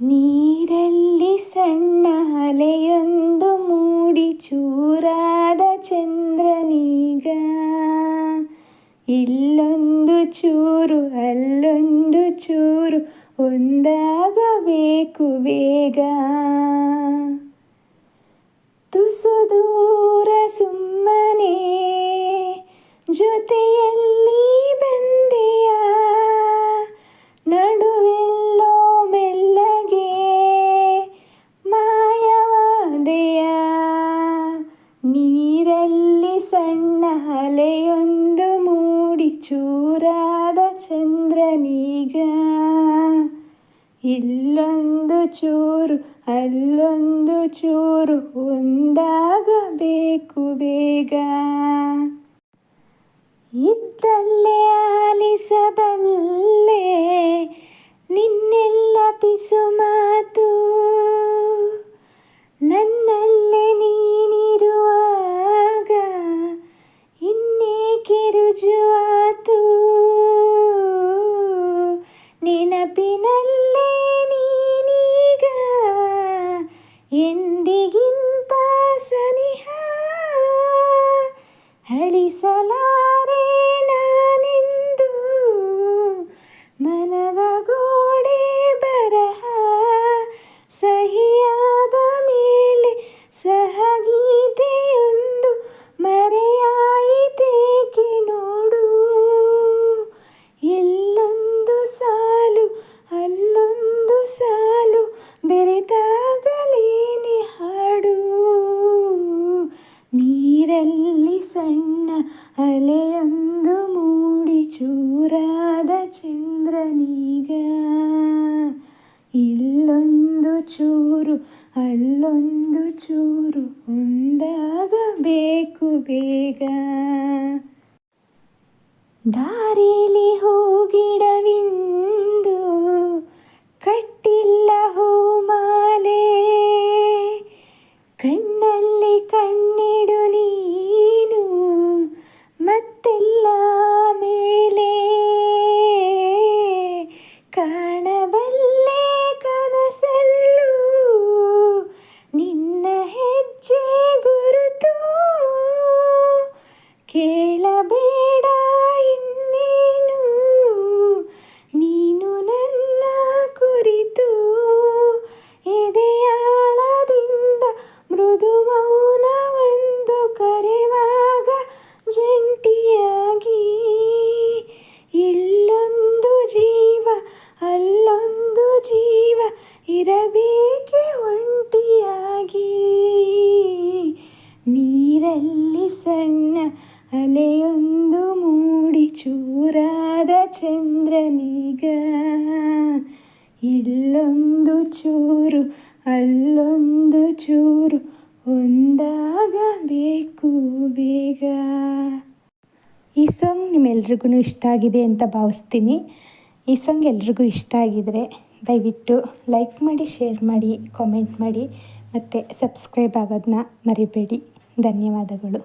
ನೀರಲ್ಲಿ ಸಣ್ಣ ಅಲೆಯೊಂದು ಮೂಡಿ ಚೂರಾದ ಚಂದ್ರನೀಗ. ಇಲ್ಲೊಂದು ಚೂರು, ಅಲ್ಲೊಂದು ಚೂರು, ಒಂದಾಗಬೇಕು ಬೇಗ. ತುಸು ದೂರ ಸುಮ್ಮನೆ ಜೊತೆಯಲ್ಲಿ ಚೂರಾದ ಚಂದ್ರನೀಗ. ಇಲ್ಲೊಂದು ಚೂರು, ಅಲ್ಲೊಂದು ಚೂರು ಒಂದಾಗಬೇಕು ಬೇಗ. ಇದ್ದಲ್ಲೇ ಆಲಿಸಬಲ್ಲೆ, ನಿನ್ನೆಲ್ಲ ಪಿಸು ಮಾತು. ನನ್ನಲ್ಲೇ ನೀನಿರುವಾಗ, ಇನ್ನೇಕೆ ರುಜುವಾತು ನೆನಪಿನಲ್ಲೇ ನೀನೀಗ ಎಂದಿಗಿಂತ ಸನಿಹ ಅಳಿಸಲಾರೆ ಸಣ್ಣ ಅಲೆಯೊಂದು ಮೂಡಿ ಚೂರಾದ ಚಂದ್ರನೀಗ ಇಲ್ಲೊಂದು ಚೂರು ಅಲ್ಲೊಂದು ಚೂರು ಒಂದಾಗಬೇಕು ಬೇಗ ದಾರಿಲಿ ಕರೆವಾಗ ಜಂಟಿಯಾಗಿ, ಇಲ್ಲೊಂದು ಜೀವ, ಅಲ್ಲೊಂದು ಜೀವ ಇರಬೇಕೆ ಒಂಟಿಯಾಗಿ. ನೀರಲ್ಲಿ ಸಣ್ಣ ಅಲೆಯೊಂದು ಮೂಡಿ ಚೂರಾದ ಚಂದ್ರನೀಗ, ಇಲ್ಲೊಂದು ಚೂರು, ಅಲ್ಲೊಂದು ಚೂರು ಒಂದಾಗಬೇಕು ಬೇಗ. ಈ ಸಾಂಗ್ ನಿಮ್ಮೆಲ್ರಿಗೂ ಇಷ್ಟ ಆಗಿದೆ ಅಂತ ಭಾವಿಸ್ತೀನಿ. ಈ ಸಾಂಗ್ ಎಲ್ರಿಗೂ ಇಷ್ಟ ಆಗಿದರೆ ದಯವಿಟ್ಟು ಲೈಕ್ ಮಾಡಿ ಶೇರ್ ಮಾಡಿ ಕಾಮೆಂಟ್ ಮಾಡಿ, ಮತ್ತು ಸಬ್ಸ್ಕ್ರೈಬ್ ಆಗೋದನ್ನ ಮರಿಬೇಡಿ. ಧನ್ಯವಾದಗಳು.